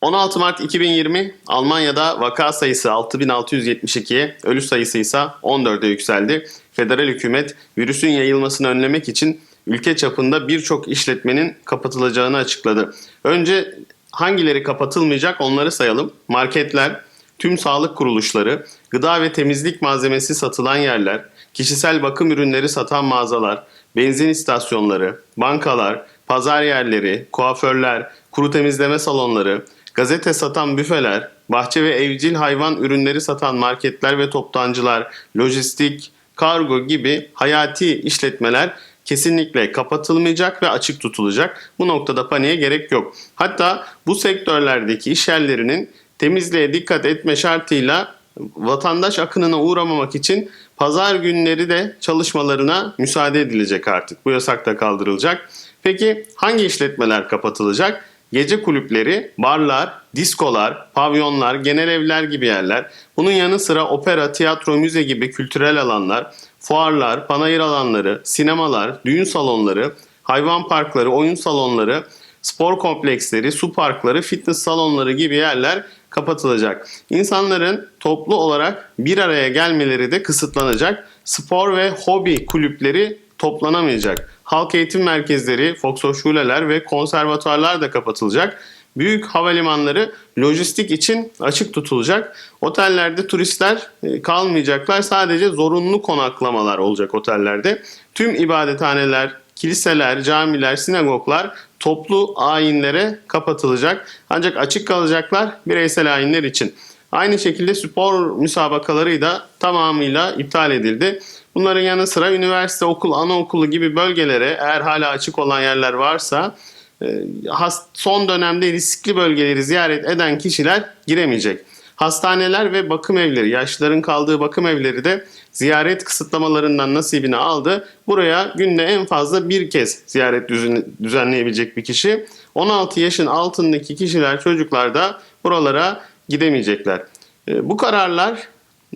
16 Mart 2020 Almanya'da vaka sayısı 6672'ye, ölü sayısı ise 14'e yükseldi. Federal hükümet virüsün yayılmasını önlemek için ülke çapında birçok işletmenin kapatılacağını açıkladı. Önce hangileri kapatılmayacak onları sayalım. Marketler, tüm sağlık kuruluşları, gıda ve temizlik malzemesi satılan yerler, kişisel bakım ürünleri satan mağazalar, benzin istasyonları, bankalar, pazar yerleri, kuaförler, kuru temizleme salonları, gazete satan büfeler, bahçe ve evcil hayvan ürünleri satan marketler ve toptancılar, lojistik, kargo gibi hayati işletmeler kesinlikle kapatılmayacak ve açık tutulacak. Bu noktada paniğe gerek yok. Hatta bu sektörlerdeki iş temizliğe dikkat etme şartıyla vatandaş akınına uğramamak için pazar günleri de çalışmalarına müsaade edilecek artık. Bu yasak da kaldırılacak. Peki hangi işletmeler kapatılacak? Gece kulüpleri, barlar, diskolar, pavyonlar, genel evler gibi yerler. Bunun yanı sıra opera, tiyatro, müze gibi kültürel alanlar, fuarlar, panayır alanları, sinemalar, düğün salonları, hayvan parkları, oyun salonları, spor kompleksleri, su parkları, fitness salonları gibi yerler kapatılacak. İnsanların toplu olarak bir araya gelmeleri de kısıtlanacak. Spor ve hobi kulüpleri toplanamayacak. Halk eğitim merkezleri, Volkshochschuleler ve konservatuarlar da kapatılacak. Büyük havalimanları lojistik için açık tutulacak. Otellerde turistler e, kalmayacaklar. Sadece zorunlu konaklamalar olacak otellerde. Tüm ibadethaneler, kiliseler, camiler, sinagoglar toplu ayinlere kapatılacak. Ancak açık kalacaklar bireysel ayinler için. Aynı şekilde spor müsabakaları da tamamıyla iptal edildi. Bunların yanı sıra üniversite, okul, anaokulu gibi bölgelere eğer hala açık olan yerler varsa e, son dönemde riskli bölgeleri ziyaret eden kişiler giremeyecek. Hastaneler ve bakım evleri, yaşlıların kaldığı bakım evleri de ziyaret kısıtlamalarından nasibini aldı. Buraya günde en fazla bir kez ziyaret düzen- düzenleyebilecek bir kişi. 16 yaşın altındaki kişiler, çocuklar da buralara gidemeyecekler. E, Bu kararlar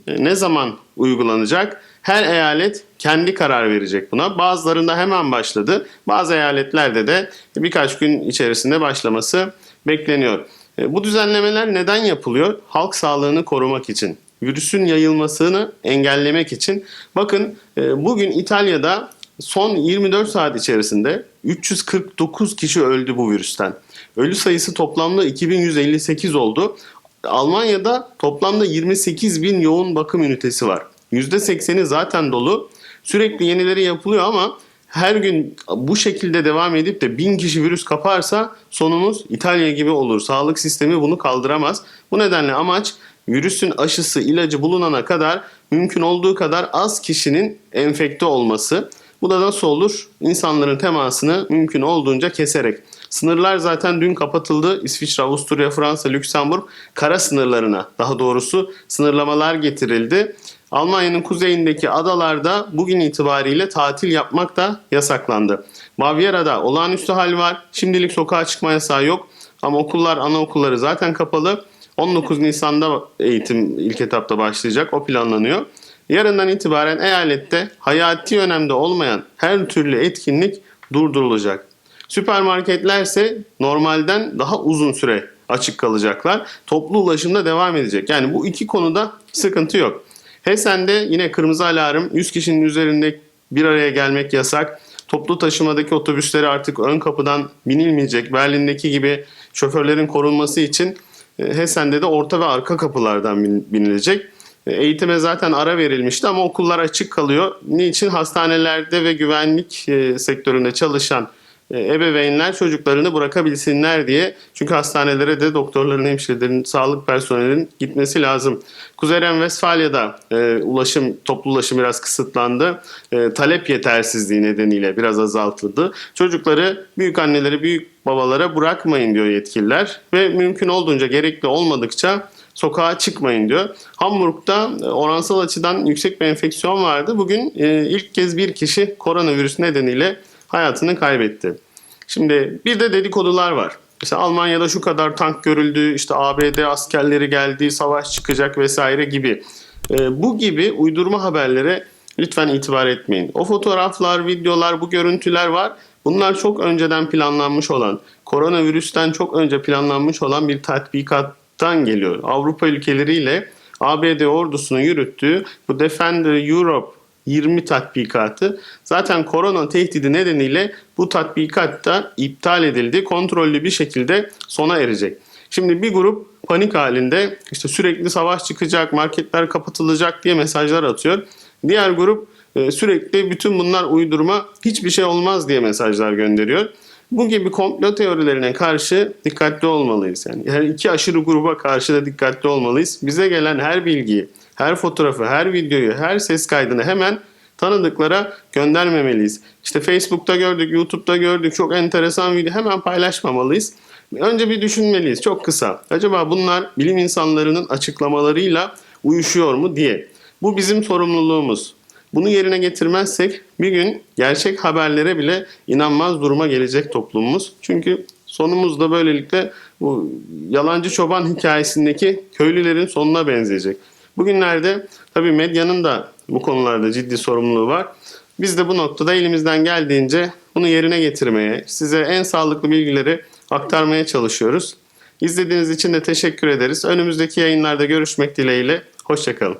e, ne zaman uygulanacak? Her eyalet kendi karar verecek buna. Bazılarında hemen başladı. Bazı eyaletlerde de birkaç gün içerisinde başlaması bekleniyor. E, Bu düzenlemeler neden yapılıyor? Halk sağlığını korumak için. Virüsün yayılmasını engellemek için. Bakın bugün İtalya'da son 24 saat içerisinde 349 kişi öldü bu virüsten. Ölü sayısı toplamda 2158 oldu. Almanya'da toplamda 28 bin yoğun bakım ünitesi var. %80'i zaten dolu. Sürekli yenileri yapılıyor ama her gün bu şekilde devam edip de bin kişi virüs kaparsa sonumuz İtalya gibi olur. Sağlık sistemi bunu kaldıramaz. Bu nedenle amaç virüsün aşısı, ilacı bulunana kadar mümkün olduğu kadar az kişinin enfekte olması. Bu da nasıl olur? İnsanların temasını mümkün olduğunca keserek. Sınırlar zaten dün kapatıldı. İsviçre, Avusturya, Fransa, Lüksemburg kara sınırlarına daha doğrusu sınırlamalar getirildi. Almanya'nın kuzeyindeki adalarda bugün itibariyle tatil yapmak da yasaklandı. Bavyera'da olağanüstü hal var. Şimdilik sokağa çıkma yasağı yok. Ama okullar, anaokulları zaten kapalı. 19 Nisan'da eğitim ilk etapta başlayacak. O planlanıyor. Yarından itibaren eyalette hayati önemde olmayan her türlü etkinlik durdurulacak. Süpermarketler ise normalden daha uzun süre açık kalacaklar. Toplu ulaşımda devam edecek. Yani bu iki konuda sıkıntı yok. Hesen'de yine kırmızı alarm 100 kişinin üzerinde bir araya gelmek yasak. Toplu taşımadaki otobüslere artık ön kapıdan binilmeyecek. Berlin'deki gibi şoförlerin korunması için e, Hesen'de de orta ve arka kapılardan bin- binilecek. E, Eğitime zaten ara verilmişti ama okullar açık kalıyor. Niçin? Hastanelerde ve güvenlik e, sektöründe çalışan ebeveynler çocuklarını bırakabilsinler diye. Çünkü hastanelere de doktorların, hemşirelerin, sağlık personelinin gitmesi lazım. Kuzey Ren-Vesfalya'da e, ulaşım, toplu ulaşım biraz kısıtlandı. E, talep yetersizliği nedeniyle biraz azaltıldı. Çocukları büyük anneleri, büyük babalara bırakmayın diyor yetkililer ve mümkün olduğunca gerekli olmadıkça sokağa çıkmayın diyor. Hamburg'da e, oransal açıdan yüksek bir enfeksiyon vardı. Bugün e, ilk kez bir kişi koronavirüs nedeniyle hayatını kaybetti. Şimdi bir de dedikodular var. Mesela Almanya'da şu kadar tank görüldü, işte ABD askerleri geldi, savaş çıkacak vesaire gibi. E, bu gibi uydurma haberlere lütfen itibar etmeyin. O fotoğraflar, videolar, bu görüntüler var. Bunlar çok önceden planlanmış olan, koronavirüsten çok önce planlanmış olan bir tatbikattan geliyor. Avrupa ülkeleriyle ABD ordusunun yürüttüğü bu Defender Europe 20 tatbikatı zaten korona tehdidi nedeniyle bu tatbikat da iptal edildi. Kontrollü bir şekilde sona erecek. Şimdi bir grup panik halinde işte sürekli savaş çıkacak, marketler kapatılacak diye mesajlar atıyor. Diğer grup e, sürekli bütün bunlar uydurma, hiçbir şey olmaz diye mesajlar gönderiyor. Bu gibi komplo teorilerine karşı dikkatli olmalıyız. Yani her iki aşırı gruba karşı da dikkatli olmalıyız. Bize gelen her bilgiyi, her fotoğrafı, her videoyu, her ses kaydını hemen tanıdıklara göndermemeliyiz. İşte Facebook'ta gördük, YouTube'da gördük çok enteresan video hemen paylaşmamalıyız. Önce bir düşünmeliyiz çok kısa. Acaba bunlar bilim insanlarının açıklamalarıyla uyuşuyor mu diye. Bu bizim sorumluluğumuz. Bunu yerine getirmezsek bir gün gerçek haberlere bile inanmaz duruma gelecek toplumumuz. Çünkü sonumuz da böylelikle bu yalancı çoban hikayesindeki köylülerin sonuna benzeyecek. Bugünlerde tabii medyanın da bu konularda ciddi sorumluluğu var. Biz de bu noktada elimizden geldiğince bunu yerine getirmeye, size en sağlıklı bilgileri aktarmaya çalışıyoruz. İzlediğiniz için de teşekkür ederiz. Önümüzdeki yayınlarda görüşmek dileğiyle. Hoşçakalın.